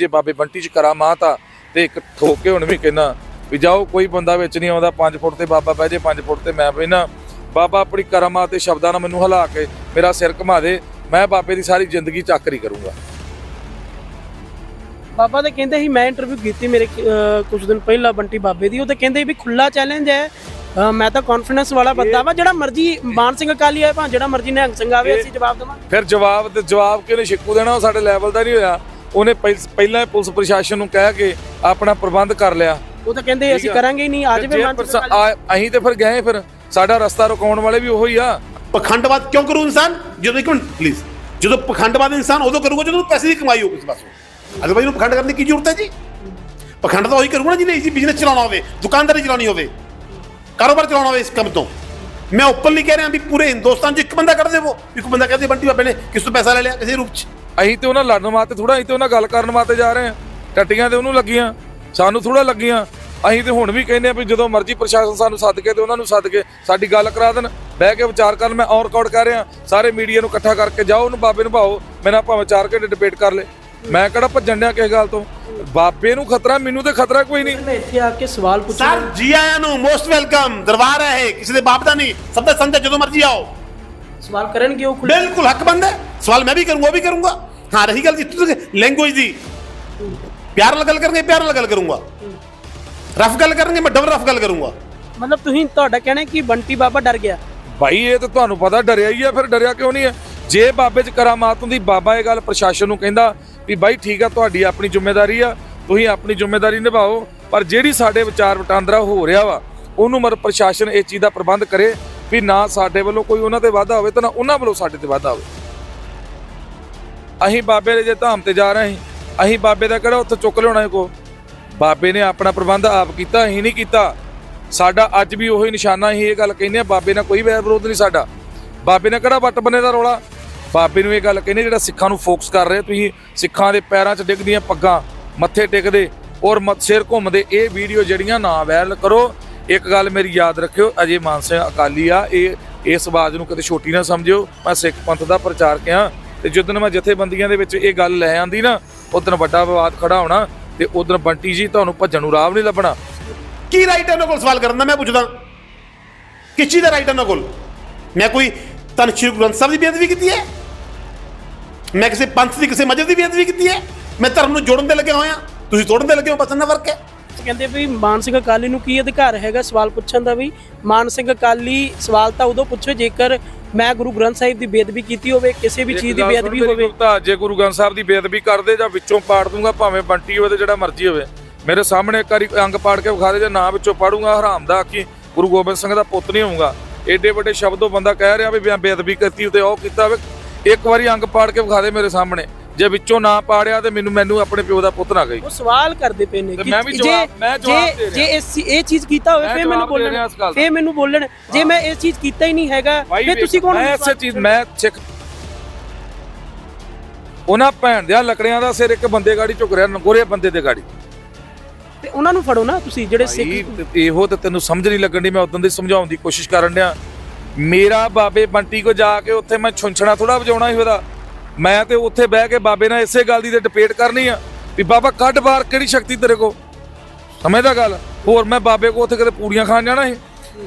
ਜੇ ਬਾਬੇ ਬੰਟੀ ਚ ਕਰਾਮਾਤ ਆ ਤੇ ਇੱਕ ਠੋਕ ਹੁਣ ਵੀ ਕਹਿਣਾ ਵੀ ਜਾਓ ਕੋਈ ਬੰਦਾ ਵਿੱਚ ਨਹੀਂ ਆਉਂਦਾ 5 ਫੁੱਟ ਤੇ ਬਾਬਾ ਬਹਿ ਜੇ 5 ਫੁੱਟ ਤੇ ਮੈਂ ਬਹਿਣਾ ਬਾਬਾ ਆਪਣੀ ਕਰਾਮਾਤ ਤੇ ਸ਼ਬਦਾਂ ਨਾਲ ਮੈਨੂੰ ਹਿਲਾ ਕੇ ਮੇਰਾ ਸਿਰ ਘੁਮਾ ਦੇ ਮੈਂ ਬਾਬੇ ਦੀ ਸਾਰੀ ਜ਼ਿੰਦਗੀ ਚਾਕਰੀ ਕਰੂੰਗਾ। ਬਾਬਾ ਤੇ ਕਹਿੰਦੇ ਸੀ ਮੈਂ ਇੰਟਰਵਿਊ ਕੀਤੀ ਮੇਰੇ ਕੁਝ ਦਿਨ ਪਹਿਲਾਂ ਬੰਟੀ ਬਾਬੇ ਦੀ ਉਹ ਤੇ ਕਹਿੰਦੇ ਵੀ ਖੁੱਲਾ ਚੈਲੰਜ ਹੈ। ਮੈਂ ਤਾਂ ਕੌਨਫੀਡੈਂਸ ਵਾਲਾ ਬੰਦਾ ਵਾ ਜਿਹੜਾ ਮਰਜ਼ੀ ਮਾਨ ਸਿੰਘ ਅਕਾਲੀ ਆਏ ਭਾਂ ਜਿਹੜਾ ਮਰਜ਼ੀ ਨਿਹੰਗ ਸਿੰਘ ਆਵੇ ਅਸੀਂ ਜਵਾਬ ਦੇਵਾਂਗੇ। ਫਿਰ ਜਵਾਬ ਤੇ ਜਵਾਬ ਕਿਉਂ ਨਹੀਂ ਛਿੱਕੂ ਦੇਣਾ ਉਹ ਸਾਡੇ ਲੈਵਲ ਦਾ ਨਹੀਂ ਹੋਇਆ। ਉਹਨੇ ਪਹਿ- ਪਹਿਲਾਂ ਹੀ ਪੁਲਿਸ ਪ੍ਰਸ਼ਾਸਨ ਨੂੰ ਕਹਿ ਕੇ ਆਪਣਾ ਪ੍ਰਬੰਧ ਕਰ ਲਿਆ। ਉਹ ਤਾਂ ਕਹਿੰਦੇ ਅਸੀਂ। ਕਰਾਂਗੇ ਹੀ ਨਹੀਂ ਅੱਜ ਵੀ ਜੇ ਮਾਨ ਸਿੰਘ ਪਰਸਾ- ਅਕਾਲੀ- ਆ- ਅਸੀਂ ਤੇ ਫਿਰ ਗਏ ਫਿਰ ਸਾਡਾ ਰਸਤਾ ਰੁਕਾਉਣ ਵਾਲੇ ਵੀ ਉਹੀ ਆ। ਪਖੰਡਵਾਦ ਕਿਉਂ ਕਰੂ ਇਨਸਾਨ? ਜਦੋਂ ਇੱਕ ਮਿੰਟ ਪਲੀਜ਼ ਜਦੋਂ ਪਖੰਡਵਾਦ ਇਨਸਾਨ ਉਦੋਂ ਕਰੂਗਾ ਜਦੋਂ ਪੈਸੇ ਦੀ ਕਮਾਈ ਹੋ ਕਿਸੇ ਪਾਸੋਂ ਅਦਰਵਾਈਜ਼ ਨੂੰ ਪਖੰਡ ਕਰਨ ਦੀ ਕੀ ਜ਼ਰੂਰਤ ਹੈ ਜੀ? ਪਖੰਡ ਤਾਂ ਉਹੀ ਕਰੂਗਾ ਨਾ ਜਿਹਨੇ ਇਸੀ ਬਿਜ਼ਨਸ ਚਲਾਉਣਾ ਹੋਵੇ ਦੁਕਾਨਦਾਰੀ ਚਲਾਉਣੀ ਹੋਵੇ ਕਾਰੋਬਾਰ ਚਲਾਉਣਾ ਹੋਵੇ ਇਸ ਕੰਮ ਤੋਂ। ਮੈਂ ਓਪਨਲੀ ਕਹਿ ਰਿਹਾ ਵੀ ਪੂਰੇ ਹਿੰਦੁਸਤਾਨ 'ਚ ਇੱਕ ਬੰਦਾ ਕੱਢ ਦੇਵੋ। ਇੱਕ ਬੰਦਾ ਕਹਿੰਦੇ ਬੰਟੀ ਬਾਬੇ ਨੇ ਕਿਸ ਤੋਂ ਪੈਸਾ ਲੈ ਲਿਆ? ਕਿਸੇ ਰੂਪ 'ਚ। ਅਸੀਂ ਤੇ ਉਹਨਾਂ ਲੜਨ ਵਾਸਤੇ ਥੋੜਾ ਅਸੀਂ ਤੇ ਉਹਨਾਂ ਗੱਲ ਕਰਨ ਵਾਸਤੇ ਜਾ ਰਹੇ ਹਾਂ। ਟੱਟੀਆਂ ਤੇ ਉਹਨੂੰ ਲੱਗੀਆਂ ਸਾਨੂੰ ਥੋੜਾ ਲੱਗੀਆਂ। ਅਸੀਂ ਤੇ ਹੁਣ ਵੀ ਕਹਿੰਦੇ ਆ ਵੀ ਜਦੋਂ ਮਰਜ਼ੀ ਪ੍ਰਸ਼ਾਸਨ ਸਾਨੂੰ ਸੱਦ ਕੇ ਤੇ ਉਹਨਾਂ ਨੂੰ ਸੱਦ ਕੇ ਸਾਡੀ ਗੱਲ ਕਰਾ ਦੇਣ ਬਹਿ ਕੇ ਵਿਚਾਰ ਕਰਨ। ਮੈਂ ਔਨ ਰਿਕਾਰਡ ਕਰ ਰਿਹਾ ਸਾਰੇ ਮੀਡੀਆ ਨੂੰ ਇਕੱਠਾ ਕਰਕੇ ਜਾਓ ਉਹਨੂੰ ਬਾਬੇ ਨੂੰ ਭਾਓ ਮੈਂ ਨਾ ਭਾਵੇਂ 4 ਘੰਟੇ ਡਿਬੇਟ ਕਰ ਲੈ। ਮੈਂ ਕਿਹੜਾ ਭੱਜਣ ਡਿਆ ਕਿਸੇ ਗੱਲ ਤੋਂ? ਬਾਬੇ ਨੂੰ ਖਤਰਾ ਮੈਨੂੰ ਤੇ ਖਤਰਾ ਕੋਈ ਨਹੀਂ। ਮੈਂ ਇੱਥੇ ਆ ਕੇ ਸਵਾਲ ਪੁੱਛਾਂ ਸਰ ਜੀ ਆਇਆਂ ਨੂੰ ਮੋਸਟ ਵੈਲਕਮ ਦਰਬਾਰ ਹੈ ਕਿਸੇ ਦੇ ਬਾਪ ਦਾ ਨਹੀਂ ਸਭ ਦਾ ਸੰਤ ਹੈ, ਜਦੋਂ ਮਰਜ਼ੀ ਆਓ। ਸਵਾਲ ਕਰਨਗੇ ਉਹ ਬਿਲਕੁਲ ਹੱਕ ਬੰਦ ਹੈ। ਸਵਾਲ ਮੈਂ ਵੀ ਕਰੂੰਗਾ ਉਹ ਵੀ ਕਰੂੰਗਾ। ਹਾਂ ਰਹੀ ਗੱਲ ਜਿੱਥੇ ਤੱਕ ਲੈਂਗੁਏਜ ਦੀ ਪਿਆਰ ਨਾਲ ਗੱਲ ਕਰਨਗੇ ਪਿਆਰ ਨਾਲ ਗੱਲ ਕਰੂੰਗਾ ਰਫ ਗੱਲ ਕਰਨਗੇ ਮੈਂ ਡਬਲ ਰਫ ਗੱਲ ਕਰੂੰਗਾ ਮਤਲਬ ਤੁਸੀਂ ਤੁਹਾਡਾ ਕਹਿਣਾ ਕਿ ਬੰਟੀ ਬਾਬਾ ਡਰ ਗਿਆ ਭਾਈ ਇਹ ਤਾਂ ਤੁਹਾਨੂੰ ਪਤਾ ਡਰਿਆ ਹੀ ਆ ਫਿਰ ਡਰਿਆ ਕਿਉਂ ਨਹੀਂ ਹੈ ਜੇ ਬਾਬੇ 'ਚ ਕਰਾਮਾਤ ਹੁੰਦੀ ਬਾਬਾ ਇਹ ਗੱਲ ਪ੍ਰਸ਼ਾਸਨ ਨੂੰ ਕਹਿੰਦਾ ਵੀ ਬਾਈ ਠੀਕ ਆ ਤੁਹਾਡੀ ਆਪਣੀ ਜ਼ਿੰਮੇਵਾਰੀ ਆ ਤੁਸੀਂ ਆਪਣੀ ਜ਼ਿੰਮੇਵਾਰੀ ਨਿਭਾਓ ਪਰ ਜਿਹੜੀ ਸਾਡੇ ਵਿਚਾਰ ਵਟਾਂਦਰਾ ਹੋ ਰਿਹਾ ਵਾ ਉਹਨੂੰ ਮਰ ਪ੍ਰਸ਼ਾਸਨ ਇਹ ਚੀਜ਼ ਦਾ ਪ੍ਰਬੰਧ ਕਰੇ ਵੀ ਨਾ ਸਾਡੇ ਵੱਲੋਂ ਕੋਈ ਉਹਨਾਂ ਤੇ ਵਾਧਾ ਹੋਵੇ ਤੇ ਨਾ ਉਹਨਾਂ ਵੱਲੋਂ ਸਾਡੇ ਤੇ ਵਾਧਾ ਹੋਵੇ ਅਸੀਂ ਬਾਬੇ ਦੇ ਜੇ ਧਾਮ ਤੇ ਜਾ ਰਹੇ ਹਾਂ ਅਸੀਂ ਬਾਬੇ ਦਾ ਕਿਹੜਾ ਉੱਥੇ ਚੁੱਕ ਲਿਆਉਣਾ ਕੋ? ਬਾਬੇ ਨੇ ਆਪਣਾ ਪ੍ਰਬੰਧ ਆਪ ਕੀਤਾ ਅਸੀਂ ਨਹੀਂ ਕੀਤਾ। ਸਾਡਾ ਅੱਜ ਵੀ ਉਹੀ ਨਿਸ਼ਾਨਾ ਅਸੀਂ ਇਹ ਗੱਲ ਕਹਿੰਦੇ ਆ ਬਾਬੇ ਨਾਲ ਕੋਈ ਵੈਰ ਵਿਰੋਧ ਨਹੀਂ ਸਾਡਾ। ਬਾਬੇ ਨੇ ਕਿਹੜਾ ਵੱਟ ਬੰਨੇ ਦਾ ਰੋਲਾ? ਬਾਬੇ ਨੂੰ ਇਹ ਗੱਲ ਕਹਿੰਦੇ, ਜਿਹੜਾ ਸਿੱਖਾਂ ਨੂੰ ਫੋਕਸ ਕਰ ਰਹੇ ਤੁਸੀਂ, ਸਿੱਖਾਂ ਦੇ ਪੈਰਾਂ 'ਚ ਡਿੱਗਦੀਆਂ ਪੱਗਾਂ, ਮੱਥੇ ਟੇਕਦੇ ਔਰ ਮਤ ਸਿਰ ਘੁੰਮਦੇ, ਇਹ ਵੀਡੀਓ ਜਿਹੜੀਆਂ ਨਾ ਵਾਇਰਲ ਕਰੋ। ਇੱਕ ਗੱਲ ਮੇਰੀ ਯਾਦ ਰੱਖਿਓ, ਅਜੇ ਮਾਨ ਸਿੰਘ ਅਕਾਲੀ ਆ, ਇਹ ਇਸ ਆਵਾਜ਼ ਨੂੰ ਕਦੇ ਛੋਟੀ ਨਾ ਸਮਝਿਓ। ਮੈਂ ਸਿੱਖ ਪੰਥ ਦਾ ਪ੍ਰਚਾਰਕ ਆ ਤੇ ਜਦੋਂ ਮੈਂ ਜਥੇਬੰਦੀਆਂ ਦੇ ਵਿੱਚ ਇਹ ਗੱਲ ਲੈ ਆਂਦੀ ਨਾ ਉਦੋਂ ਵੱਡਾ ਵਿਵਾਦ ਖੜਾ ਹੋਣਾ ਤੇ ਉਦੋਂ ਬੰਟੀ ਜੀ ਤੁਹਾਨੂੰ ਭੱਜਣ ਨੂੰ ਰਾਹ ਨਹੀਂ ਲੱਭਣਾ। ਕੀ ਰਾਈਟ ਹੈ ਉਹਨਾਂ ਕੋਲ? ਸਵਾਲ ਕਰਨ ਦਾ ਮੈਂ ਪੁੱਛਦਾ। ਕਿਸ ਚੀਜ਼ ਦਾ ਰਾਈਟ ਹੈ ਉਹਨਾਂ ਕੋਲ? ਮੈਂ ਕੋਈ ਤਨ ਸ਼੍ਰੀ ਗੁਰੂ ਗ੍ਰੰਥ ਸਾਹਿਬ ਦੀ ਬੇਅਦਬੀ ਕੀਤੀ ਹੈ? ਮੈਂ ਕਿਸੇ ਪੰਥ ਦੀ ਕਿਸੇ ਮਜਬ ਦੀ ਬੇਅਦਬੀ ਕੀਤੀ ਹੈ? ਮੈਂ ਧਰਮ ਨੂੰ ਜੋੜਨ ਦੇ ਲੱਗੇ ਹੋਇਆ ਤੁਸੀਂ ਤੋੜਨ ਦੇ ਲੱਗੇ ਹੋ ਬਸ ਇੰਨਾ ਫ਼ਰਕ ਹੈ? ਕਹਿੰਦੇ ਵੀ ਮਾਨ ਸਿੰਘ ਅਕਾਲੀ ਨੂੰ ਕੀ ਅਧਿਕਾਰ ਹੈਗਾ ਸਵਾਲ ਪੁੱਛਣ ਦਾ ਵੀ? ਮਾਨ ਸਿੰਘ ਅਕਾਲੀ ਸਵਾਲ ਤਾਂ ਉਦੋਂ ਪੁੱਛੋ ਜੇਕਰ ਮੈਂ ਗੁਰੂ ਗ੍ਰੰਥ ਸਾਹਿਬ ਦੀ ਬੇਅਦਬੀ ਕੀਤੀ ਹੋਵੇ ਕਿਸੇ ਵੀ ਚੀਜ਼ ਦੀ ਬੇਅਦਬੀ ਹੋਵੇ। ਤਾਂ ਜੇ ਗੁਰੂ ਗ੍ਰੰਥ ਸਾਹਿਬ ਦੀ ਬੇਅਦਬੀ ਕਰਦੇ ਜਾਂ ਵਿੱਚੋਂ ਪਾੜ ਦੂੰਗਾ ਭਾਵੇਂ ਬੰਟੀ ਹੋਵੇ ਤੇ ਜਿਹੜਾ ਮਰਜ਼ੀ ਹੋਵੇ। ਮੇਰੇ ਸਾਹਮਣੇ ਇੱਕ ਵਾਰੀ ਅੰਗ ਪਾੜ ਕੇ ਵਿਖਾ ਦੇ ਜੇ ਨਾ ਵਿੱਚੋਂ ਪੜੂੰਗਾ ਹਰਾਮ ਦਾ ਕੀ ਗੁਰੂ ਗੋਬਿੰਦ ਸਿੰਘ ਦਾ ਪੁੱਤ ਨਹੀਂ ਹੋਊਗਾ। ਏਡੇ ਵੱਡੇ ਸ਼ਬਦੋਂ ਬੰਦਾ ਕਹਿ ਰਿਹਾ ਵੀ ਬੇਅਦਬੀ ਕੀਤੀ ਤੇ ਉਹ ਕੀਤਾ ਵੇ ਇੱਕ ਵਾਰੀ ਅੰਗ ਪਾੜ ਕੇ ਵਿਖਾ ਦੇ ਮੇਰੇ ਸਾਹਮਣੇ। ਜੇ ਵਿੱਚੋਂ ਨਾ ਪਾੜਿਆ ਤੇ ਮੈਨੂੰ ਮੈਨੂੰ ਆਪਣੇ ਪਿਓ ਦਾ ਪੁੱਤ ਨਾ ਗਈ ਉਹ ਸਵਾਲ ਕਰਦੇ ਪਏ ਨੇ ਕਿ ਮੈਂ ਵੀ ਜੇ ਜਵਾਬ- ਮੈਂ ਜਵਾਬ ਦੇ ਜੇ ਰਿਹਾ। ਜੇ ਇਸ ਇਹ ਚੀਜ਼ ਕੀਤਾ ਹੋਵੇ ਫੇਰ ਮੈਨੂੰ ਦੇ ਬੋਲਣ ਦਾ। ਫੇਰ ਮੈਨੂੰ ਬੋਲਣ। ਜੇ ਮੈਂ ਇਹ ਚੀਜ਼ ਕੀਤਾ ਹੀ ਨਹੀਂ ਹੈਗਾ ਫੇਰ ਤੁਸੀਂ ਕੌਣ ਮੈਂ ਇਸੇ ਚੀਜ਼ ਮੈਂ ਸਿੱਖ ਉਹਨਾਂ ਭੈਣ ਦਿਆਂ ਲੱਕੜਿਆਂ ਦਾ ਸਿਰ ਇੱਕ ਬੰਦੇ ਗਾੜੀ ਝੁਕ ਰਿਹਾ ਨਗੋਰੇ ਬੰਦੇ ਦੇ ਗਾੜੀ। ਤੇ ਉਹਨਾਂ ਨੂੰ ਫੜੋ ਨਾ ਤੁਸੀਂ ਜਿਹੜੇ ਸਿੱਖ ਇਹੋ ਤੇ ਤੈਨੂੰ ਸਮਝ ਨਹੀਂ ਲੱਗਣ ਦੀ ਮੈਂ ਉਦੋਂ ਦੀ ਸਮਝਾਉਣ ਦੀ ਕੋਸ਼ਿਸ਼ ਕਰਨ ਡਿਆ। ਮੇਰਾ ਬਾਬੇ ਬੰਟੀ ਕੋ ਜਾ ਕੇ ਉੱਥੇ ਮੈਂ ਛੁੰਛਣਾ ਥੋੜਾ ਵਜਾਉਣਾ ਸੀ ਉਹਦਾ। ਮੈਂ ਤੇ ਉੱਥੇ ਬਹਿ ਕੇ ਬਾਬੇ ਨਾਲ ਇਸੇ ਗੱਲ ਦੀ ਤੇ ਡਿਬੇਟ ਕਰਨੀ ਆ ਵੀ ਬਾਬਾ ਕੱਢ ਬਾਹਰ ਕਿਹੜੀ ਸ਼ਕਤੀ ਤੇਰੇ ਕੋ ਸਮਝਦਾ ਗੱਲ? ਹੋਰ ਮੈਂ ਬਾਬੇ ਕੋ ਉੱਥੇ ਕਦੇ ਪੂੜੀਆਂ ਖਾਣ ਜਾਣਾ ਸੀ?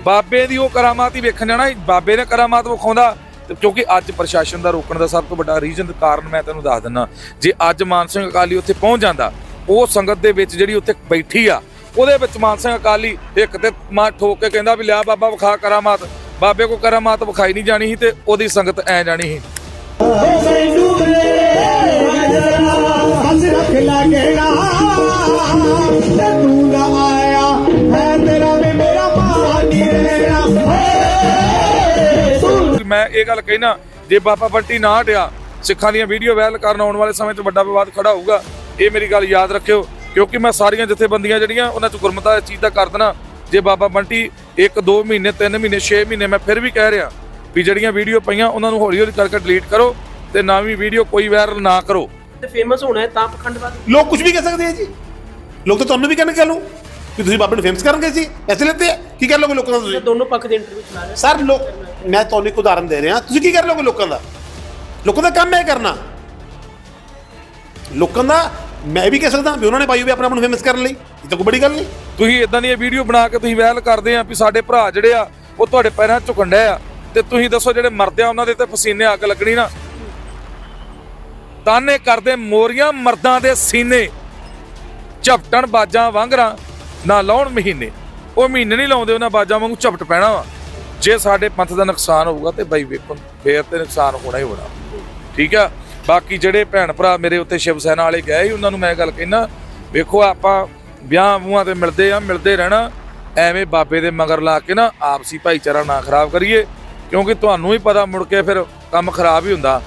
ਬਾਬੇ ਦੀ ਉਹ ਕਰਾਮਾਤ ਹੀ ਵੇਖਣ ਜਾਣਾ ਸੀ? ਬਾਬੇ ਨੇ ਕਰਾਮਾਤ ਵਿਖਾਉਂਦਾ। ਤੇ ਕਿਉਂਕਿ ਅੱਜ ਪ੍ਰਸ਼ਾਸਨ ਦਾ ਰੋਕਣ ਦਾ ਸਭ ਤੋਂ ਵੱਡਾ ਰੀਜ਼ਨ ਕਾਰਨ ਮੈਂ ਤੈਨੂੰ ਦੱਸ ਦਿੰਦਾ। ਜੇ ਅੱਜ ਮਾਨ ਸਿੰਘ ਅਕਾਲੀ ਉੱਥੇ ਪਹੁੰਚ ਜਾਂਦਾ, ਉਹ ਸੰਗਤ ਦੇ ਵਿੱਚ ਜਿਹੜੀ ਉੱਥੇ ਬੈਠੀ ਆ, ਉਹਦੇ ਵਿੱਚ ਮਾਨ ਸਿੰਘ ਅਕਾਲੀ ਇੱਕ ਤੇ ਮਾਂ ਠੋਕ ਕੇ ਕਹਿੰਦਾ ਵੀ ਲਿਆ ਬਾਬਾ ਵਿਖਾ ਕਰਾਮਾਤ। ਬਾਬੇ ਕੋ ਕਰਾਮਾਤ ਵਿਖਾਈ ਨਹੀਂ ਜਾਣੀ ਸੀ ਤੇ ਉਹਦੀ ਸੰਗਤ ਐ ਜਾਣੀ ਸੀ। ਮੈਂ ਇਹ ਗੱਲ ਕਹਿਣਾ ਜੇ ਬਾਬਾ ਬੰਟੀ ਨਾ ਹਟਿਆ, ਸਿੱਖਾਂ ਦੀਆਂ ਵੀਡੀਓ ਵਾਇਰਲ ਕਰਨ ਆਉਣ ਵਾਲੇ ਸਮੇਂ 'ਚ ਵੱਡਾ ਵਿਵਾਦ ਖੜਾ ਹੋਊਗਾ। ਇਹ ਮੇਰੀ ਗੱਲ ਯਾਦ ਰੱਖਿਓ, ਕਿਉਂਕਿ ਮੈਂ ਸਾਰੀਆਂ ਜਥੇਬੰਦੀਆਂ ਜਿਹੜੀਆਂ, ਉਹਨਾਂ 'ਚ ਗੁਰਮਤਾ ਇਸ ਚੀਜ਼ ਦਾ ਕਰ ਦੇਣਾ। ਜੇ ਬਾਬਾ ਬੰਟੀ 1 2 ਮਹੀਨੇ 3 ਮਹੀਨੇ 6 ਮਹੀਨੇ ਮੈਂ ਫਿਰ ਵੀ ਕਹਿ ਰਿਹਾ ਵੀ ਜਿਹੜੀਆਂ ਵੀਡੀਓ ਪਈਆਂ ਉਹਨਾਂ ਨੂੰ ਹੌਲੀ ਹੌਲੀ ਕਰਕੇ ਡਿਲੀਟ ਕਰੋ ਤੇ ਨਵੀਂ ਵੀਡੀਓ ਕੋਈ ਵਾਇਰਲ ਨਾ ਕਰੋ। ਤੇ ਫੇਮਸ ਹੋਣਾ ਹੈ ਤਾਂ ਪਖੰਡਵਾਦ ਲੋਕ ਕੁਝ ਵੀ ਕਹਿ ਸਕਦੇ ਹੈ ਜੀ। ਲੋਕ ਤਾਂ ਤੁਹਾਨੂੰ ਵੀ ਕਹਿਣ ਕਹਿ ਲਓ ਕਿ ਤੁਸੀਂ ਬਾਬੇ ਨੂੰ ਫੇਮਸ ਕਰਨਗੇ ਜੀ। ਪੈਸੇ ਲੈਂਦੇ ਆ। ਕੀ ਕਰ ਲੋਗੇ ਲੋਕਾਂ ਦਾ ਤੁਸੀਂ? ਦੋਨੋਂ ਪੱਖ ਦੇ ਇੰਟਰਵਿਊ ਚਲਾ ਰਹੇ ਸਰ ਲੋਕ ਮੈਂ ਤੁਹਾਨੂੰ ਇੱਕ ਉਦਾਹਰਨ ਦੇ ਰਿਹਾ। ਤੁਸੀਂ ਕੀ ਕਰ ਲੋਗੇ ਲੋਕਾਂ ਦਾ? ਲੋਕਾਂ ਦਾ ਕੰਮ ਹੈ ਇਹ ਕਰਨਾ। ਲੋਕਾਂ ਦਾ ਮੈਂ ਵੀ ਕਹਿ ਸਕਦਾ ਵੀ ਉਹਨਾਂ ਨੇ ਪਾਈ ਹੋਵੇ ਆਪਣੇ ਆਪ ਨੂੰ ਫੇਮਸ ਕਰਨ ਲਈ। ਇਹ ਤਾਂ ਕੋਈ ਬੜੀ ਗੱਲ ਨਹੀਂ। ਤੁਸੀਂ ਇਦਾਂ ਦੀਆਂ ਵੀਡੀਓ ਬਣਾ ਕੇ ਤੁਸੀਂ ਵੈਲ ਕਰਦੇ ਆ ਵੀ ਸਾਡੇ ਭਰਾ ਜਿਹੜੇ ਆ ਉਹ ਤੁਹਾਡੇ ਪੈਰਾਂ 'ਚ ਝੁਕਣ ਡਏ ਆ। ਤੇ ਤੁਸੀਂ ਦੱਸੋ ਜਿਹੜੇ ਮਰਦੇ ਆ ਉਹਨਾਂ ਦੇ ਤੇ ਪਸੀਨੇ ਅੱਗ ਲੱਗਣੀ ਨਾ। ਤਾਨੇ ਕਰਦੇ ਮੋਰੀਆਂ ਮਰਦਾਂ ਦੇ ਸੀਨੇ। ਝਪਟਣ ਬਾਜਾਂ ਵਾਂਗਰਾਂ ਨਾ ਲਾਉਣ ਮਹੀਨੇ। ਉਹ ਮਹੀਨੇ ਨਹੀਂ ਲਾਉਂਦੇ, ਉਹਨਾਂ ਬਾਜਾਂ ਵਾਂਗੂ ਝਪਟ ਪੈਣਾ ਵਾ। ਜੇ ਸਾਡੇ ਪੰਥ ਦਾ ਨੁਕਸਾਨ ਹੋਊਗਾ ਤੇ ਬਾਈ ਵੇਖੋ, ਫੇਰ ਤੇ ਨੁਕਸਾਨ ਹੋਣਾ ਹੀ ਹੋਣਾ। ਠੀਕ ਆ? ਬਾਕੀ ਜਿਹੜੇ ਭੈਣ ਭਰਾ ਮੇਰੇ ਉੱਤੇ ਸ਼ਿਵ ਸੈਨਾ ਵਾਲੇ ਗਏ ਸੀ, ਉਹਨਾਂ ਨੂੰ ਮੈਂ ਗੱਲ ਕਹਿਣਾ ਵੇਖੋ ਆਪਾਂ ਵਿਆਹ ਮੂਹਾਂ ਤੇ ਮਿਲਦੇ ਆ, ਮਿਲਦੇ ਰਹਿਣਾ। ਐਵੇਂ ਬਾਬੇ ਦੇ ਮਗਰ ਲਾ ਕੇ ਨਾ, ਆਪਸੀ ਭਾਈਚਾਰਾ ਨਾ ਖਰਾਬ ਕਰੀਏ। ਕਿਉਂਕਿ ਤੁਹਾਨੂੰ ਹੀ ਪਤਾ ਮੁੜ ਕੇ ਫਿਰ ਕੰਮ ਖਰਾਬ ਹੀ ਹੁੰਦਾ।